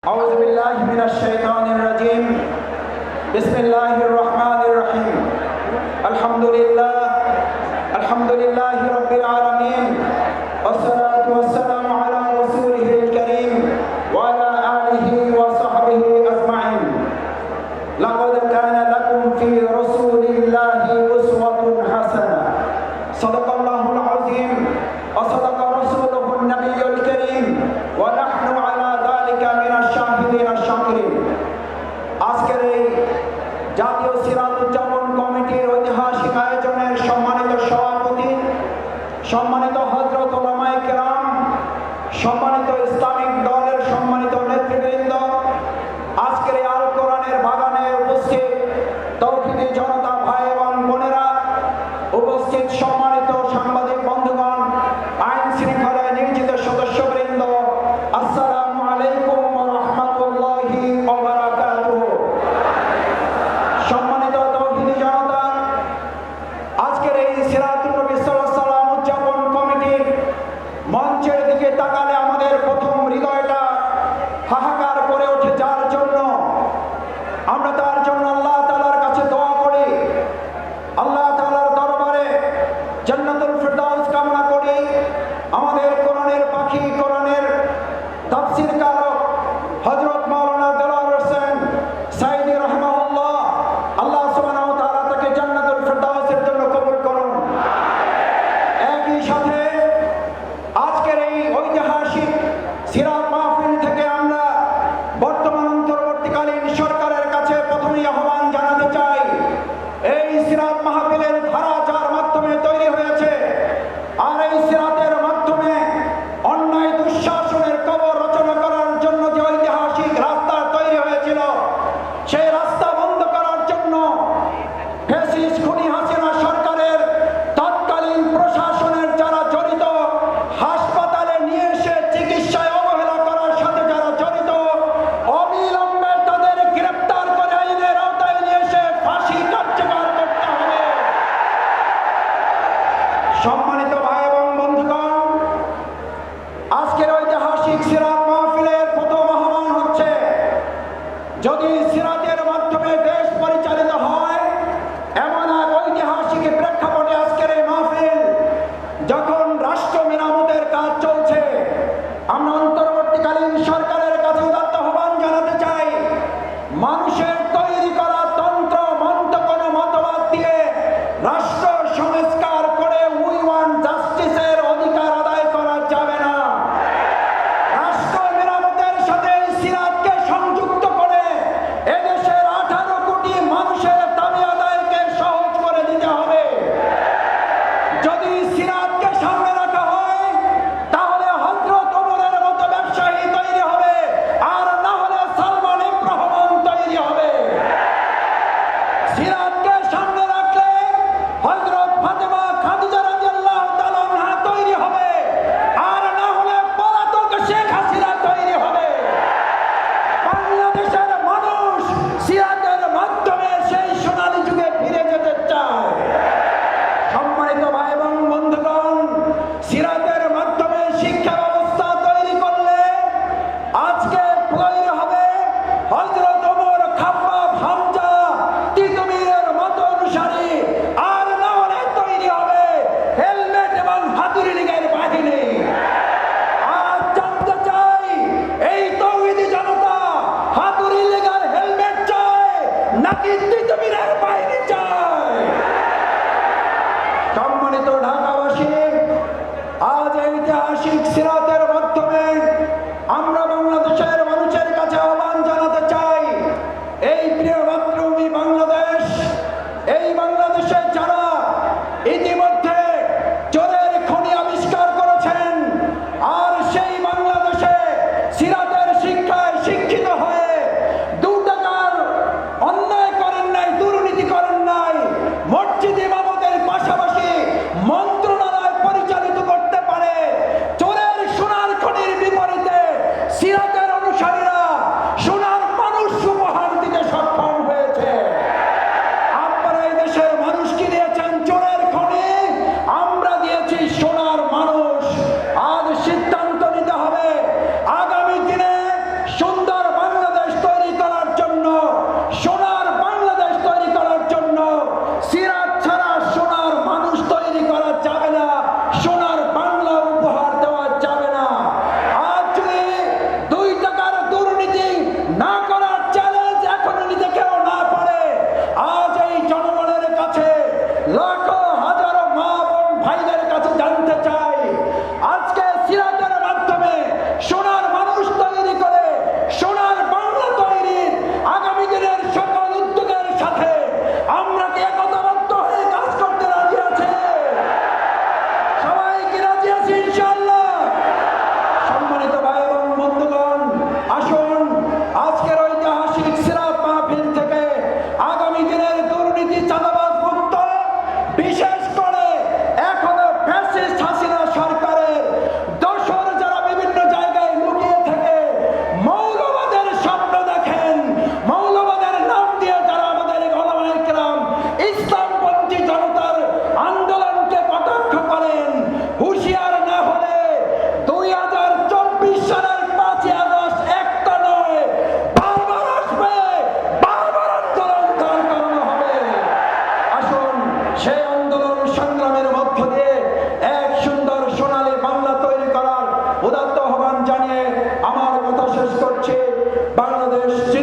أعوذ بالله من الشيطان الرجيم. بسم الله الرحمن الرحيم. الحمد لله. الحمد لله رب العالمين. والصلاة والسلام على رسوله الكريم وعلى آله وصحبه أجمعين. لقد كان لكم في رسول الله أسوة حسنة. صدق الله العظيم. وصدق رسوله النبي الكريم. ونحن সম্মানিত হজরত কেরাম, সম্মানিত ইসলামিক দলের সম্মানিত নেতৃবৃন্দ, আজকের আল কোরআনের বাগানে উপস্থিত তৌফিদি জনতা সিরাত মাহফিল থেকে আমরা বর্তমান অন্তর্বর্তীকালীন সরকারের কাছে প্রথমেই আহ্বান জানাতে চাই। এই সিরাত মাহফিলের ধারা যার মাধ্যমে তৈরি হয়েছে, আর এই সিরাতের মাধ্যমে অন্যায় দুঃশাসনের কবর রচনা করার জন্য যে ঐতিহাসিক রাস্তা তৈরি হয়েছিল, সেই রাস্তা বন্ধ করার জন্য খুনি হাসি যদি সিরাজ Bischers Bangladesh